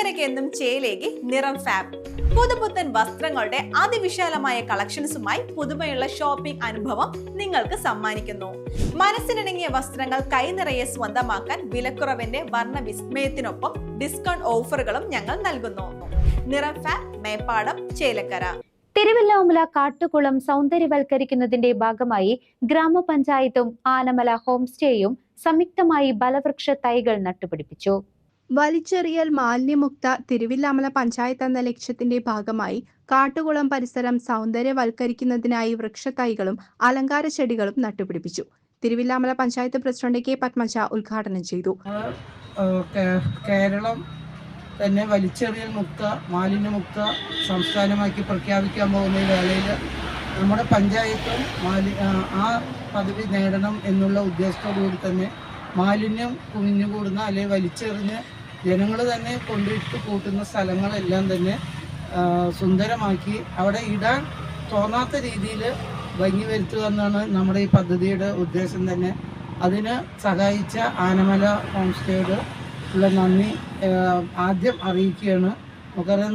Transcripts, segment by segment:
ചേലക്കരയ്ക്ക് ചേലേകി നിറം ഫാബ്. പുതുപുത്തൻ വസ്ത്രങ്ങളുടെ അതിവിശാലമായ കളക്ഷൻസുമായി പുതുമയുള്ള ഷോപ്പിംഗ് അനുഭവം നിങ്ങൾക്ക് സമ്മാനിക്കുന്നു. മനസ്സിനിണങ്ങിയ വസ്ത്രങ്ങൾ കൈനിറയെ സ്വന്തമാക്കാൻ വിലക്കുറവിന്റെ വർണ വിസ്മയത്തിനൊപ്പം ഡിസ്കൗണ്ട് ഓഫറുകളും ഞങ്ങൾ നൽകുന്നു. നിറം ഫാബ് മേപ്പാടം ചേലക്കര. തിരുവല്ലാമല കാട്ടുകുളം സൗന്ദര്യവൽക്കരിക്കുന്നതിന്റെ ഭാഗമായി ഗ്രാമപഞ്ചായത്തും ആനമല ഹോം സ്റ്റേയും സംയുക്തമായി ബലവൃക്ഷ തൈകൾ നട്ടുപിടിപ്പിച്ചു. വലിച്ചെറിയൽ മാലിന്യമുക്ത തിരുവില്ലാമല പഞ്ചായത്ത് എന്ന ലക്ഷ്യത്തിന്റെ ഭാഗമായി കാട്ടുകുളം പരിസരം സൗന്ദര്യവൽക്കരിക്കുന്നതിനായി വൃക്ഷത്തൈകളും അലങ്കാര ചെടികളും നട്ടുപിടിപ്പിച്ചു. Thiruvilwamala panchayat president K. Padmaja ഉദ്ഘാടനം ചെയ്തു. കേരളം തന്നെ വലിച്ചെറിയൽ മുക്ത മാലിന്യമുക്ത സംസ്ഥാനമാക്കി പ്രഖ്യാപിക്കാൻ പോകുന്ന വേളയിൽ നമ്മുടെ പഞ്ചായത്തും മാലി ആ, പദവി നേടണം എന്നുള്ള ഉദ്ദേശത്തോടു കൂടി തന്നെ മാലിന്യം കുമിഞ്ഞുകൂടുന്ന അല്ലെങ്കിൽ വലിച്ചെറിഞ്ഞ് ജനങ്ങൾ തന്നെ കൊണ്ടിട്ട് കൂട്ടുന്ന സ്ഥലങ്ങളെല്ലാം തന്നെ സുന്ദരമാക്കി അവിടെ ഇടാൻ തോന്നാത്ത രീതിയിൽ ഭംഗി വരുത്തുക എന്നാണ് നമ്മുടെ ഈ പദ്ധതിയുടെ ഉദ്ദേശം തന്നെ. അതിന് സഹായിച്ച ആനമല ഹോം സ്റ്റേയോട് ഉള്ള നന്ദി ആദ്യം അറിയിക്കുകയാണ്. നമുക്കറിയാം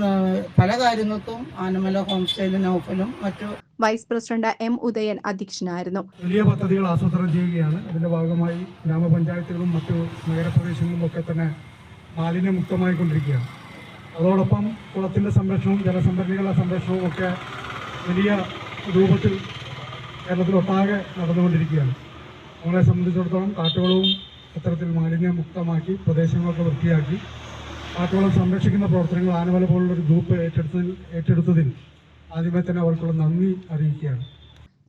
പല കാര്യങ്ങൾക്കും ആനമല ഹോം സ്റ്റേയിലും നൗഫലും മറ്റു വൈസ് പ്രസിഡന്റ് എം ഉദയൻ അധ്യക്ഷനായിരുന്നു. വലിയ പദ്ധതികൾ ആസൂത്രണം ചെയ്യുകയാണ്. അതിന്റെ ഭാഗമായി ഗ്രാമപഞ്ചായത്തുകളും മറ്റു നഗരപ്രദേശങ്ങളും ഒക്കെ തന്നെ മാലിന്യമുക്തമായി കൊണ്ടിരിക്കുകയാണ് അതോടൊപ്പം കുളത്തിന്റെ സംരക്ഷണവും ജലസംഭരണികളുടെ സംരക്ഷണവും ഒക്കെ വലിയ രൂപത്തിൽ കേരളത്തിലൊട്ടാകെ നടന്നുകൊണ്ടിരിക്കുകയാണ്. നമ്മളെ സംബന്ധിച്ചിടത്തോളം കാട്ടുകുളവും അത്തരത്തിൽ മാലിന്യമുക്തമാക്കി പ്രദേശങ്ങളൊക്കെ വൃത്തിയാക്കി കാട്ടുകുളം സംരക്ഷിക്കുന്ന പ്രവർത്തനങ്ങൾ ആനവല പോലുള്ളൊരു ഗ്രൂപ്പ് ഏറ്റെടുത്തതിൽ ഏറ്റെടുത്തതിൽ ആദ്യമേ തന്നെ അവർക്കുള്ള നന്ദി അറിയിക്കുകയാണ്.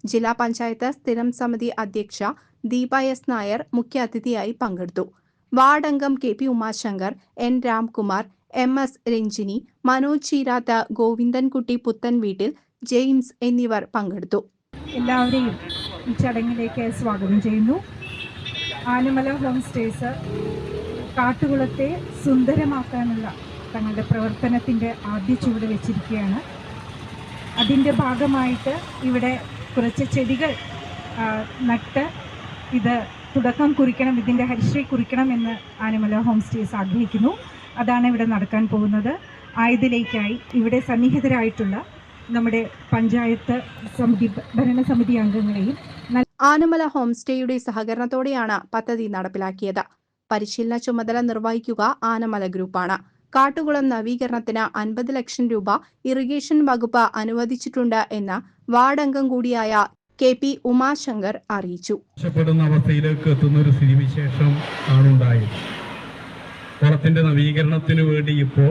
ജില്ലാ പഞ്ചായത്ത് സ്ഥിരം സമിതി അധ്യക്ഷ ദീപ എസ് നായർ മുഖ്യാതിഥിയായി പങ്കെടുത്തു. വാർഡംഗം K P Umashankar N Ramkumar M S Ranjini Manoj ചീരാത്ത Govindankutty പുത്തൻ വീട്ടിൽ ജെയിംസ് എന്നിവർ പങ്കെടുത്തു. എല്ലാവരെയും ഈ ചടങ്ങിലേക്ക് സ്വാഗതം ചെയ്യുന്നു. ആനമല ഹോം സ്റ്റേസ് കാട്ടുകുളത്തെ സുന്ദരമാക്കാനുള്ള തങ്ങളുടെ പ്രവർത്തനത്തിന്റെ ആദ്യ ചുവട് വെച്ചിരിക്കുകയാണ്. അതിന്റെ ഭാഗമായിട്ട് ഇവിടെ കുറച്ച് ചെടികൾ നട്ട് ഇത് തുടക്കം കുറിക്കണം ഇതിന്റെ ഹരിശ്രീ കുറിക്കണം എന്ന് ആനമല ഹോം സ്റ്റേസ് ആഗ്രഹിക്കുന്നു. അതാണ് ഇവിടെ നടക്കാൻ പോകുന്നത്. ആയതിലേക്കായി ഇവിടെ സന്നിഹിതരായിട്ടുള്ള നമ്മുടെ പഞ്ചായത്ത് സമിതി ഭരണസമിതി അംഗങ്ങളെയും ആനമല ഹോം സ്റ്റേയുടെ സഹകരണത്തോടെയാണ് പദ്ധതി നടപ്പിലാക്കിയത്. പരിശീലന ചുമതല നിർവഹിക്കുക ആനമല ഗ്രൂപ്പാണ്. കാട്ടുകുളം നവീകരണത്തിന് അൻപത് ലക്ഷം രൂപ ഇറിഗേഷൻ വകുപ്പ് അനുവദിച്ചിട്ടുണ്ട് എന്ന് വാർഡംഗം കൂടിയായ കെ പി ഉമാശങ്കർ അറിയിച്ചു. അവസ്ഥയിലേക്ക് എത്തുന്ന ഒരു സ്ഥിതിവിശേഷം ആണുണ്ടായത് കുളത്തിന്റെ നവീകരണത്തിന് വേണ്ടി ഇപ്പോൾ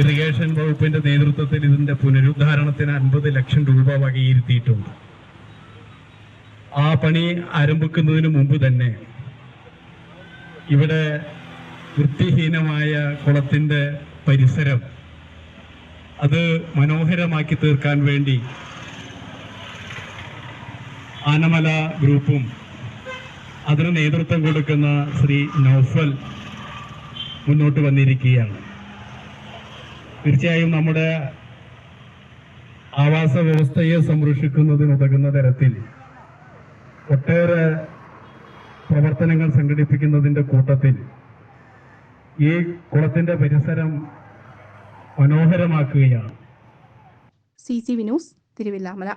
ഇറിഗേഷൻ വകുപ്പിന്റെ നേതൃത്വത്തിൽ ഇതിന്റെ പുനരുദ്ധാരണത്തിന് അൻപത് ലക്ഷം രൂപ വകയിരുത്തിയിട്ടുണ്ട്. ആ പണി ആരംഭിക്കുന്നതിന് മുമ്പ് തന്നെ ഇവിടെ വൃത്തിഹീനമായ കുളത്തിന്റെ പരിസരം അത് മനോഹരമാക്കി തീർക്കാൻ വേണ്ടി ആനമല ഗ്രൂപ്പും അതിന് നേതൃത്വം കൊടുക്കുന്ന ശ്രീ നൗഫൽ മുന്നോട്ട് വന്നിരിക്കുകയാണ്. തീർച്ചയായും നമ്മുടെ ആവാസ വ്യവസ്ഥയെ സംരക്ഷിക്കുന്നതിനുതകുന്ന തരത്തിൽ ഒട്ടേറെ പ്രവർത്തനങ്ങൾ സംഘടിപ്പിക്കുന്നതിന്റെ കൂട്ടത്തിൽ ഈ കുളത്തിന്റെ പരിസരം മനോഹരമാക്കുകയാണ്. C C Vinoos Thiruvilwamala.